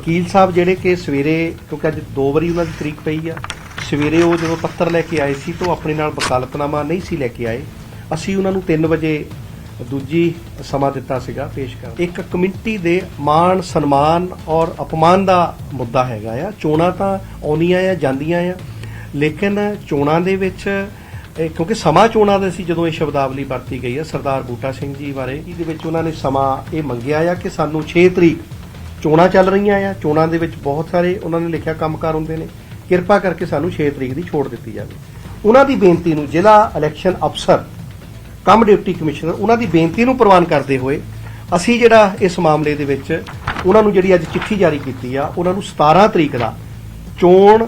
ਵਕੀਲ ਸਾਹਿਬ ਜਿਹੜੇ ਕਿ ਸਵੇਰੇ, ਕਿਉਂਕਿ ਅੱਜ ਦੋ ਵਾਰੀ ਉਹਨਾਂ ਦੀ ਤਰੀਕ ਪਈ ਆ, ਸਵੇਰੇ ਉਹ ਜਦੋਂ ਪੱਤਰ ਲੈ ਕੇ ਆਏ ਸੀ ਤਾਂ ਉਹ ਆਪਣੇ ਨਾਲ ਵਕਾਲਤਨਾਮਾ ਨਹੀਂ ਸੀ ਲੈ ਕੇ ਆਏ। ਅਸੀਂ ਉਹਨਾਂ ਨੂੰ 3 ਵਜੇ ਦੂਜੀ ਸਮਾਂ ਦਿੱਤਾ ਸੀਗਾ ਪੇਸ਼ ਕਰਨ। ਇੱਕ ਕਮਿਊਨਿਟੀ ਦੇ ਮਾਣ, ਸਨਮਾਨ ਔਰ ਅਪਮਾਨ ਦਾ ਮੁੱਦਾ ਹੈਗਾ ਆ। ਚੋਣਾਂ ਤਾਂ ਆਉਣੀਆਂ ਆ, ਜਾਂਦੀਆਂ ਆ। ਲੇਕਿਨ ਚੋਣਾਂ ਦੇ ਵਿੱਚ ਕਿਉਂਕਿ ਸਮਾਂ ਚੋਣਾਂ ਦੇ ਸੀ ਜਦੋਂ ਇਹ ਸ਼ਬਦਾਵਲੀ ਵਰਤੀ ਗਈ ਹੈ ਸਰਦਾਰ ਬੂਟਾ ਸਿੰਘ ਜੀ ਬਾਰੇ, ਇਹਦੇ ਵਿੱਚ ਉਹਨਾਂ ਨੇ ਸਮਾਂ ਇਹ ਮੰਗਿਆ ਆ ਕਿ ਸਾਨੂੰ 6 ਤਰੀਕ ਚੋਣਾਂ ਚੱਲ ਰਹੀਆਂ ਆ, ਚੋਣਾਂ ਦੇ ਵਿੱਚ ਬਹੁਤ ਸਾਰੇ ਉਹਨਾਂ ਨੇ ਲਿਖਿਆ ਕੰਮਕਾਰ ਹੁੰਦੇ ਨੇ। ਕਿਰਪਾ ਕਰਕੇ ਸਾਨੂੰ 6 ਤਰੀਕ ਦੀ ਛੋਟ ਦਿੱਤੀ ਜਾਵੇ। ਉਹਨਾਂ ਦੀ ਬੇਨਤੀ ਨੂੰ ਜ਼ਿਲ੍ਹਾ ਇਲੈਕਸ਼ਨ ਅਫਸਰ, ਕਮ ਡਿਪਟੀ ਕਮਿਸ਼ਨਰ, ਉਹਨਾਂ ਦੀ ਬੇਨਤੀ ਨੂੰ ਪ੍ਰਵਾਨ ਕਰਦੇ ਹੋਏ ਅਸੀਂ ਜਿਹੜਾ ਇਸ ਮਾਮਲੇ ਦੇ ਵਿੱਚ ਉਹਨਾਂ ਨੂੰ ਜਿਹੜੀ ਅੱਜ ਚਿੱਠੀ ਜਾਰੀ ਕੀਤੀ ਆ, ਉਹਨਾਂ ਨੂੰ 17 ਤਰੀਕ ਦਾ ਚੋਣ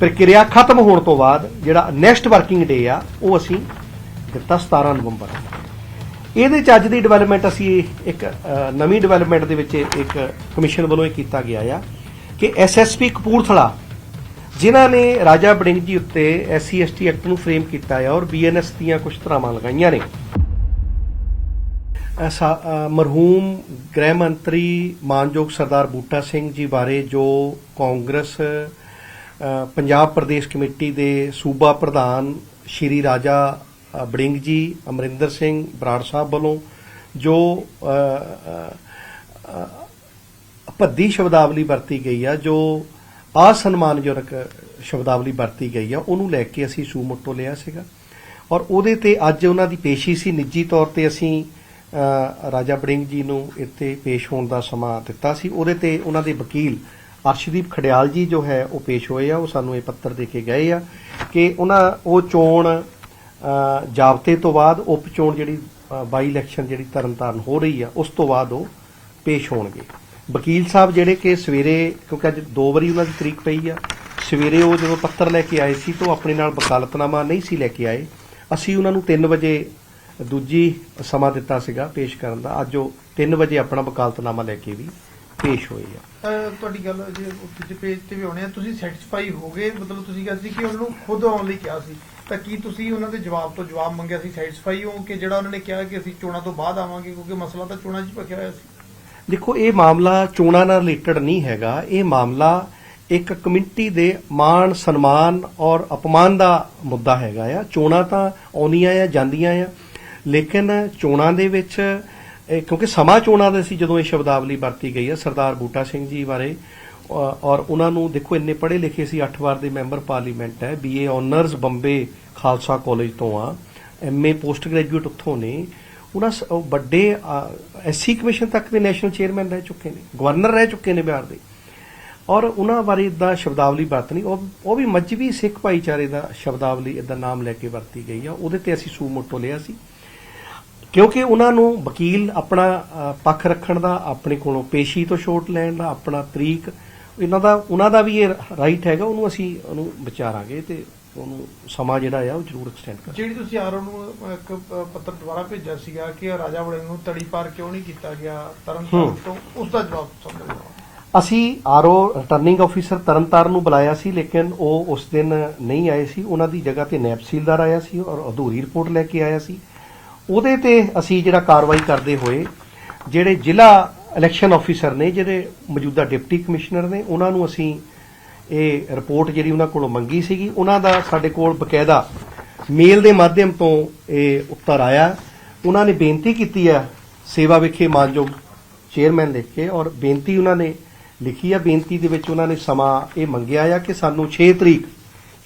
ਪ੍ਰਕਿਰਿਆ ਖਤਮ ਹੋਣ ਤੋਂ ਬਾਅਦ ਜਿਹੜਾ ਨੈਕਸਟ ਵਰਕਿੰਗ ਡੇ ਆ, ਉਹ ਅਸੀਂ ਦਿੱਤਾ 17 ਨਵੰਬਰ ਇਹਦੇ ਚ ਅੱਜ ਦੀ ਡਿਵੈਲਪਮੈਂਟ ਅਸੀਂ ਇੱਕ ਨਵੀਂ ਡਿਵੈਲਪਮੈਂਟ ਦੇ ਵਿੱਚ ਇੱਕ ਕਮਿਸ਼ਨ ਵੱਲੋਂ ਇਹ ਕੀਤਾ ਗਿਆ ਆ ਕਿ ਐਸਐਸਪੀ ਕਪੂਰਥਲਾ, ਜਿਨ੍ਹਾਂ ਨੇ ਰਾਜਾ ਬੜਿੰਗ ਜੀ ਉੱਤੇ ਐਸਸੀ ਐਸਟੀ ਐਕਟ ਨੂੰ ਫਰੇਮ ਕੀਤਾ ਹੈ ਔਰ ਬੀਐਨਐਸ ਦੀਆਂ ਕੁਝ ਧਰਾਵਾਂ ਲਗਾਈਆਂ ਨੇ। ਐਸਾ ਮਰਹੂਮ ਗ੍ਰਹਿ ਮੰਤਰੀ ਮਾਨਯੋਗ ਸਰਦਾਰ ਬੂਟਾ ਸਿੰਘ ਜੀ ਬਾਰੇ ਜੋ ਕਾਂਗਰਸ ਪੰਜਾਬ ਪ੍ਰਦੇਸ਼ ਕਮੇਟੀ ਦੇ ਸੂਬਾ ਪ੍ਰਧਾਨ ਸ਼੍ਰੀ ਰਾਜਾ ਬੜਿੰਗ ਜੀ, ਅਮਰਿੰਦਰ ਸਿੰਘ, ਬਰਾੜ ਸਾਹਿਬ ਵੱਲੋਂ ਜੋ ਭੱਦੀ ਸ਼ਬਦਾਵਲੀ ਵਰਤੀ ਗਈ ਆ, ਜੋ ਅਸਨਮਾਨਜਨਕ ਸ਼ਬਦਾਵਲੀ ਵਰਤੀ ਗਈ ਆ, ਉਹਨੂੰ ਲੈ ਕੇ ਅਸੀਂ ਸੂਮੋਟੋ ਲਿਆ ਸੀਗਾ। ਔਰ ਉਹਦੇ ਤੇ ਅੱਜ ਉਹਨਾਂ ਦੀ ਪੇਸ਼ੀ ਸੀ। ਨਿੱਜੀ ਤੌਰ ਤੇ ਅਸੀਂ ਰਾਜਾ ਬੜਿੰਗ ਜੀ ਨੂੰ ਇੱਥੇ ਪੇਸ਼ ਹੋਣ ਦਾ ਸਮਾਂ ਦਿੱਤਾ ਸੀ। ਉਹਦੇ ਤੇ ਉਹਨਾਂ ਦੇ ਵਕੀਲ ਅਰਸ਼ਦੀਪ ਖੜਿਆਲ ਜੀ ਜੋ ਹੈ, ਉਹ ਪੇਸ਼ ਹੋਏ ਆ। ਉਹ ਸਾਨੂੰ ਇਹ ਪੱਤਰ ਦੇ ਕੇ ਗਏ ਆ ਕਿ ਉਹਨਾਂ, ਉਹ ਚੋਣ ਜਾਬਤੇ ਤੋਂ ਬਾਅਦ ਉਪ ਚੋਣ ਜਿਹੜੀ ਬਾਈ ਇਲੈਕਸ਼ਨ ਜਿਹੜੀ ਤਰਨਤਾਰਨ ਹੋ ਰਹੀ ਆ, ਉਸ ਤੋਂ ਬਾਅਦ ਉਹ ਪੇਸ਼ ਹੋਣਗੇ। ਵਕੀਲ ਸਾਹਿਬ ਜਿਹੜੇ ਕਿ ਸਵੇਰੇ, ਕਿਉਂਕਿ ਅੱਜ ਦੋ ਵਾਰੀ ਉਹਨਾਂ ਦੀ ਤਰੀਕ ਪਈ ਆ, ਸਵੇਰੇ ਉਹ ਜਦੋਂ ਪੱਤਰ ਲੈ ਕੇ ਆਏ ਸੀ ਤਾਂ ਉਹ ਆਪਣੇ ਨਾਲ ਵਕਾਲਤਨਾਮਾ ਨਹੀਂ ਸੀ ਲੈ ਕੇ ਆਏ। ਅਸੀਂ ਉਹਨਾਂ ਨੂੰ 3 ਵਜੇ ਦੂਜੀ ਸਮਾਂ ਦਿੱਤਾ ਸੀਗਾ ਪੇਸ਼ ਕਰਨ ਦਾ। ਅੱਜ ਉਹ 3 ਵਜੇ ਆਪਣਾ ਵਕਾਲਤਨਾਮਾ ਲੈ ਕੇ ਵੀ ਪੇਸ਼ ਹੋਏ ਆ। ਅਹ ਤੁਹਾਡੀ ਗੱਲ ਜੇ ਉੱਤੇ ਪੇਜ ਤੇ ਵੀ ਆਉਣੇ ਆ ਤੁਸੀਂ ਸੈਟੀਸਫਾਈ ਹੋ ਗਏ? ਮਤਲਬ ਤੁਸੀਂ ਕਿਹਾ ਸੀ ਕਿ ਉਹਨਾਂ ਖੁਦ ਆਉਣ ਲਈ ਕਿਹਾ ਸੀ। ਤਾਂ ਕੀ ਤੁਸੀਂ ਉਹਨਾਂ ਦੇ ਜਵਾਬ ਤੋਂ ਜਵਾਬ ਮੰਗਿਆ ਸੀ ਸੈਟੀਸਫਾਈ ਹੋ ਕਿ ਜਿਹੜਾ ਉਹਨਾਂ ਨੇ ਕਿਹਾ ਕਿ ਅਸੀਂ ਚੋਣਾਂ ਤੋਂ ਬਾਅਦ ਆਵਾਂਗੇ ਕਿਉਂਕਿ ਮਸਲਾ ਤਾਂ ਚੋਣਾਂ 'ਚ ਹੀ ਭਖਿਆ ਹੋਇਆ ਸੀ? ਦੇਖੋ ਇਹ ਮਾਮਲਾ ਚੋਣਾਂ ਨਾਲ ਰਿਲੇਟਡ ਨਹੀਂ ਹੈਗਾ। ਇਹ ਮਾਮਲਾ ਇੱਕ ਕਮਿਊਨਿਟੀ ਦੇ ਮਾਣ ਸਨਮਾਨ ਔਰ ਅਪਮਾਨ ਦਾ ਮੁੱਦਾ ਹੈਗਾ ਆ। ਚੋਣਾਂ ਤਾਂ ਆਉਣੀਆਂ ਆ ਜਾਂਦੀਆਂ ਆ। ਲੇਕਿਨ ਚੋਣਾਂ ਦੇ ਵਿੱਚ ਕਿਉਂਕਿ ਸਮਾਂ ਚੋਣਾਂ ਦੇ ਸੀ ਜਦੋਂ ਇਹ ਸ਼ਬਦਾਵਲੀ ਵਰਤੀ ਗਈ ਹੈ, ਸਰਦਾਰ ਬੂਟਾ ਸਿੰਘ ਜੀ ਬਾਰੇ। ਔਰ ਉਹਨਾਂ ਨੂੰ ਦੇਖੋ, ਇੰਨੇ ਪੜ੍ਹੇ ਲਿਖੇ ਸੀ 8 ਵਾਰ ਦੇ ਮੈਂਬਰ ਪਾਰਲੀਮੈਂਟ ਹੈ BA honours Bombay Khalsa college ਤੋਂ ਆ। ਐਮਏ ਪੋਸਟ ਗ੍ਰੈਜੂਏਟ ਉੱਥੋਂ ਨੇ। ਉਹਨਾਂ ਸ- ਉਹ ਵੱਡੇ ਐਸਸੀ ਕਮਿਸ਼ਨ ਤੱਕ ਦੇ ਨੈਸ਼ਨਲ ਚੇਅਰਮੈਨ ਰਹਿ ਚੁੱਕੇ ਨੇ, ਗਵਰਨਰ ਰਹਿ ਚੁੱਕੇ ਨੇ ਬਿਹਾਰ ਦੇ। ਔਰ ਉਹਨਾਂ ਬਾਰੇ ਇਦਾਂ ਸ਼ਬਦਾਵਲੀ ਵਰਤਣੀ, ਉਹ ਵੀ ਮੱਝਵੀ ਸਿੱਖ ਭਾਈਚਾਰੇ ਦਾ ਸ਼ਬਦਾਵਲੀ ਇਦਾਂ ਨਾਮ ਲੈ ਕੇ ਵਰਤੀ ਗਈ ਆ। ਉਹਦੇ ਤੇ ਅਸੀਂ ਸੂ ਮੋਟੋ ਲਿਆ ਸੀ। ਕਿਉਂਕਿ ਉਹਨਾਂ ਨੂੰ ਵਕੀਲ ਆਪਣਾ ਪੱਖ ਰੱਖਣ ਦਾ ਆਪਣੇ ਕੋਲੋਂ ਪੇਸ਼ੀ ਤੋਂ ਛੋਟ ਲੈਣ ਦਾ ਆਪਣਾ ਤਰੀਕ ਇਹਨਾਂ ਦਾ ਉਹਨਾਂ ਦਾ ਵੀ ਇਹ ਰਾਈਟ ਹੈਗਾ ਉਹਨੂੰ ਅਸੀਂ ਉਹਨੂੰ ਵਿਚਾਰਾਂਗੇ ਤੇ ਉਹਨੂੰ ਸਮਾਂ ਜਿਹੜਾ ਆ ਉਹ ਜ਼ਰੂਰ ਐਕਸਟੈਂਡ ਕਰਾਂਗੇ। ਜਿਹੜੀ ਤੁਸੀਂ ਆਰਓ ਨੂੰ ਇੱਕ ਪੱਤਰ ਦੁਬਾਰਾ ਭੇਜਿਆ ਸੀਗਾ ਕਿ ਰਾਜਾ ਵੜਿੰਗ ਨੂੰ ਤੜੀ ਪਾਰ ਕਿਉਂ ਨਹੀਂ ਕੀਤਾ ਗਿਆ ਤਰਨਤਾਰਨ। ਤੋਂ ਉਸ ਦਾ ਜਵਾਬ ਸਮਝੋ ਅਸੀਂ ਆਰਓ ਰਿਟਰਨਿੰਗ ਆਫੀਸਰ ਤਰਨਤਾਰਨ ਨੂੰ ਬੁਲਾਇਆ ਸੀ ਲੇਕਿਨ ਉਹ ਉਸ ਦਿਨ ਨਹੀਂ ਆਏ ਸੀ ਉਹਨਾਂ ਦੀ ਜਗ੍ਹਾ ਤੇ ਨੈਬ ਸੀਲਦਾਰ ਆਇਆ ਸੀ ਔਰ ਅਧੂਰੀ ਰਿਪੋਰਟ ਲੈ ਕੇ ਆਇਆ ਸੀ। ਉਹਦੇ ਤੇ ਅਸੀਂ ਜਿਹੜਾ ਕਾਰਵਾਈ ਕਰਦੇ ਹੋਏ, ਜਿਹੜੇ ਜ਼ਿਲ੍ਹਾ ਇਲੈਕਸ਼ਨ ਆਫੀਸਰ ਨੇ, ਜਿਹੜੇ ਮੌਜੂਦਾ ਡਿਪਟੀ ਕਮਿਸ਼ਨਰ ਨੇ, ਉਹਨਾਂ ਨੂੰ ਅਸੀਂ ਇਹ ਰਿਪੋਰਟ ਜਿਹੜੀ ਉਹਨਾਂ ਕੋਲੋਂ ਮੰਗੀ ਸੀਗੀ, ਉਹਨਾਂ ਦਾ ਸਾਡੇ ਕੋਲ ਬਕਾਇਦਾ ਮੇਲ ਦੇ ਮਾਧਿਅਮ ਤੋਂ ਇਹ ਉੱਤਰ ਆਇਆ। ਉਹਨਾਂ ਨੇ ਬੇਨਤੀ ਕੀਤੀ ਹੈ ਸੇਵਾ ਵਿਖੇ ਮਾਨਯੋਗ ਚੇਅਰਮੈਨ ਲਿਖ ਕੇ, ਔਰ ਬੇਨਤੀ ਉਹਨਾਂ ਨੇ ਲਿਖੀ ਆ। ਬੇਨਤੀ ਦੇ ਵਿੱਚ ਉਹਨਾਂ ਨੇ ਸਮਾਂ ਇਹ ਮੰਗਿਆ ਆ ਕਿ ਸਾਨੂੰ 6 ਤਰੀਕ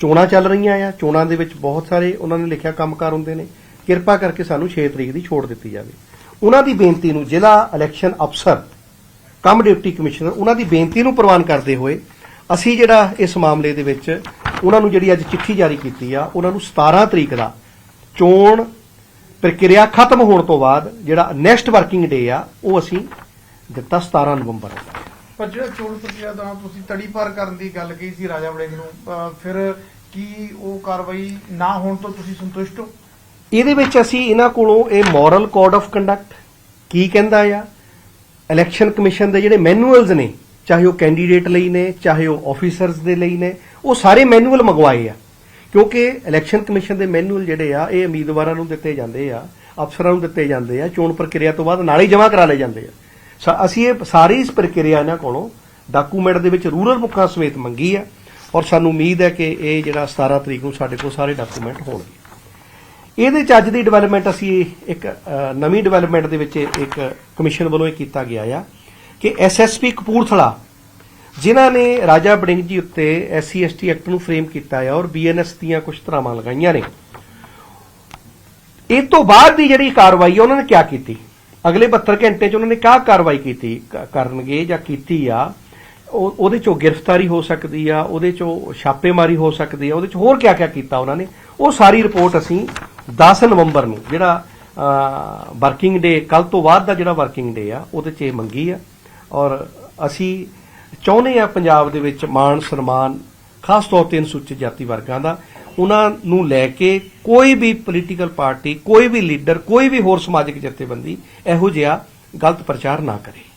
ਚੋਣਾਂ ਚੱਲ ਰਹੀਆਂ ਆ। ਚੋਣਾਂ ਦੇ ਵਿੱਚ ਬਹੁਤ ਸਾਰੇ ਉਹਨਾਂ ਨੇ ਲਿਖਿਆ ਕੰਮਕਾਰ ਹੁੰਦੇ ਨੇ। ਕਿਰਪਾ ਕਰਕੇ ਸਾਨੂੰ 6 ਤਰੀਕ ਦੀ ਛੋਟ ਦਿੱਤੀ ਜਾਵੇ। ਉਹਨਾਂ ਦੀ ਬੇਨਤੀ ਨੂੰ ਜ਼ਿਲ੍ਹਾ ਇਲੈਕਸ਼ਨ ਅਫਸਰ, ਕਮ ਡਿਪਟੀ ਕਮਿਸ਼ਨਰ, ਉਹਨਾਂ ਦੀ ਬੇਨਤੀ ਨੂੰ ਪ੍ਰਵਾਨ ਕਰਦੇ ਹੋਏ ਅਸੀਂ ਜਿਹੜਾ ਇਸ ਮਾਮਲੇ ਦੇ ਵਿੱਚ ਉਹਨਾਂ ਨੂੰ ਜਿਹੜੀ ਅੱਜ ਚਿੱਠੀ ਜਾਰੀ ਕੀਤੀ ਆ, ਉਹਨਾਂ ਨੂੰ 17 ਤਰੀਕ ਦਾ ਚੋਣ ਪ੍ਰਕਿਰਿਆ ਖਤਮ ਹੋਣ ਤੋਂ ਬਾਅਦ ਜਿਹੜਾ ਨੈਕਸਟ ਵਰਕਿੰਗ ਡੇ ਆ, ਉਹ ਅਸੀਂ ਦਿੱਤਾ 17 ਨਵੰਬਰ। ਪਰ ਜਿਹੜਾ ਚੋਣ ਪ੍ਰਕਿਰਿਆ ਦੌਰਾਨ ਤੁਸੀਂ ਤੜੀ ਪਾਰ ਕਰਨ ਦੀ ਗੱਲ ਕਹੀ ਸੀ ਰਾਜਾ ਵੜਿੰਗ ਨੂੰ ਫਿਰ ਕੀ ਉਹ ਕਾਰਵਾਈ ਨਾ ਹੋਣ ਤੋਂ ਤੁਸੀਂ ਸੰਤੁਸ਼ਟ ਹੋ? ਇਹਦੇ ਵਿੱਚ ਅਸੀਂ ਇਹਨਾਂ ਕੋਲੋਂ ਇਹ ਮੋਰਲ ਕੋਡ ਆਫ ਕੰਡਕਟ ਕੀ ਕਹਿੰਦਾ ਆ? ਇਲੈਕਸ਼ਨ ਕਮਿਸ਼ਨ ਦੇ ਜਿਹੜੇ ਮੈਨੂਅਲਸ ਨੇ, ਚਾਹੇ ਉਹ ਕੈਂਡੀਡੇਟ ਲਈ ਨੇ, ਚਾਹੇ ਉਹ ਆਫੀਸਰਸ ਦੇ ਲਈ ਨੇ, ਉਹ ਸਾਰੇ ਮੈਨੂਅਲ ਮੰਗਵਾਏ ਆ। ਕਿਉਂਕਿ ਇਲੈਕਸ਼ਨ ਕਮਿਸ਼ਨ ਦੇ ਮੈਨੂਅਲ ਜਿਹੜੇ ਆ, ਇਹ ਉਮੀਦਵਾਰਾਂ ਨੂੰ ਦਿੱਤੇ ਜਾਂਦੇ ਆ, ਅਫਸਰਾਂ ਨੂੰ ਦਿੱਤੇ ਜਾਂਦੇ ਆ, ਚੋਣ ਪ੍ਰਕਿਰਿਆ ਤੋਂ ਬਾਅਦ ਨਾਲ ਹੀ ਜਮ੍ਹਾਂ ਕਰਾ ਲਏ ਜਾਂਦੇ ਆ। ਸਾ- ਅਸੀਂ ਇਹ ਸਾਰੀ ਇਸ ਪ੍ਰਕਿਰਿਆ ਇਹਨਾਂ ਕੋਲੋਂ ਡਾਕੂਮੈਂਟ ਦੇ ਵਿੱਚ ਰੂਰਲ ਮੁੱਖਾਂ ਸਮੇਤ ਮੰਗੀ ਆ ਔਰ ਸਾਨੂੰ ਉਮੀਦ ਹੈ ਕਿ ਇਹ ਜਿਹੜਾ 17 ਤਰੀਕ ਨੂੰ ਸਾਡੇ ਕੋਲ ਸਾਰੇ ਡਾਕੂਮੈਂਟ ਹੋਣਗੇ। ਇਹਦੇ ਚ ਅੱਜ ਦੀ ਡਿਵੈਲਪਮੈਂਟ ਅਸੀਂ ਇੱਕ ਨਵੀਂ ਡਿਵੈਲਪਮੈਂਟ ਦੇ ਵਿੱਚ ਇੱਕ ਕਮਿਸ਼ਨ ਵੱਲੋਂ ਇਹ ਕੀਤਾ ਗਿਆ ਆ ਕਿ ਐਸਐਸਪੀ ਕਪੂਰਥਲਾ, ਜਿਨ੍ਹਾਂ ਨੇ ਰਾਜਾ ਬੜਿੰਗ ਜੀ ਉੱਤੇ ਐਸਸੀ ਐਸਟੀ ਐਕਟ ਨੂੰ ਫਰੇਮ ਕੀਤਾ ਆ ਔਰ ਬੀਐਨਐਸ ਦੀਆਂ ਕੁਝ ਧਰਾਵਾਂ ਲਗਾਈਆਂ ਨੇ। ਇਹ ਤੋਂ ਬਾਅਦ ਦੀ ਜਿਹੜੀ ਕਾਰਵਾਈ ਹੈ ਉਹਨਾਂ ਨੇ ਕਿਆ ਕੀਤੀ? ਅਗਲੇ 72 ਘੰਟੇ 'ਚ ਉਹਨਾਂ ਨੇ ਕਿਆ ਕਾਰਵਾਈ ਕੀਤੀ? ਕਰਨਗੇ ਜਾਂ ਕੀਤੀ ਆ? ਉਹ- ਉਹਦੇ 'ਚੋਂ ਗ੍ਰਿਫਤਾਰੀ ਹੋ ਸਕਦੀ ਆ, ਉਹਦੇ 'ਚੋਂ ਛਾਪੇਮਾਰੀ ਹੋ ਸਕਦੀ ਆ, ਉਹਦੇ 'ਚ ਹੋਰ ਕਿਆ ਕਿਆ ਕੀਤਾ ਉਹਨਾਂ ਨੇ? ਉਹ ਸਾਰੀ ਰਿਪੋਰਟ ਅਸੀਂ 10 ਨਵੰਬਰ ਨੂੰ ਜਿਹੜਾ ਵਰਕਿੰਗ ਡੇ ਕੱਲ ਤੋਂ ਬਾਅਦ ਦਾ ਜਿਹੜਾ ਵਰਕਿੰਗ ਡੇ ਆ, ਉਹਦੇ 'ਚ ਇਹ ਮੰਗੀ ਆ। ਔਰ ਅਸੀਂ ਚਾਹੁੰਦੇ ਆ ਪੰਜਾਬ ਦੇ ਵਿੱਚ ਮਾਣ ਸਨਮਾਨ, ਖਾਸ ਤੌਰ ਤੇ ਅਨੁਸੂਚਿਤ ਜਾਤੀ ਵਰਗਾਂ ਦਾ, ਉਹਨਾਂ ਨੂੰ ਲੈ ਕੇ ਕੋਈ ਵੀ ਪੋਲੀਟੀਕਲ ਪਾਰਟੀ ਕੋਈ ਵੀ ਲੀਡਰ ਕੋਈ ਵੀ ਹੋਰ ਸਮਾਜਿਕ ਜਥੇਬੰਦੀ ਇਹੋ ਜਿਹਾ ਗਲਤ ਪ੍ਰਚਾਰ ਨਾ ਕਰੇ।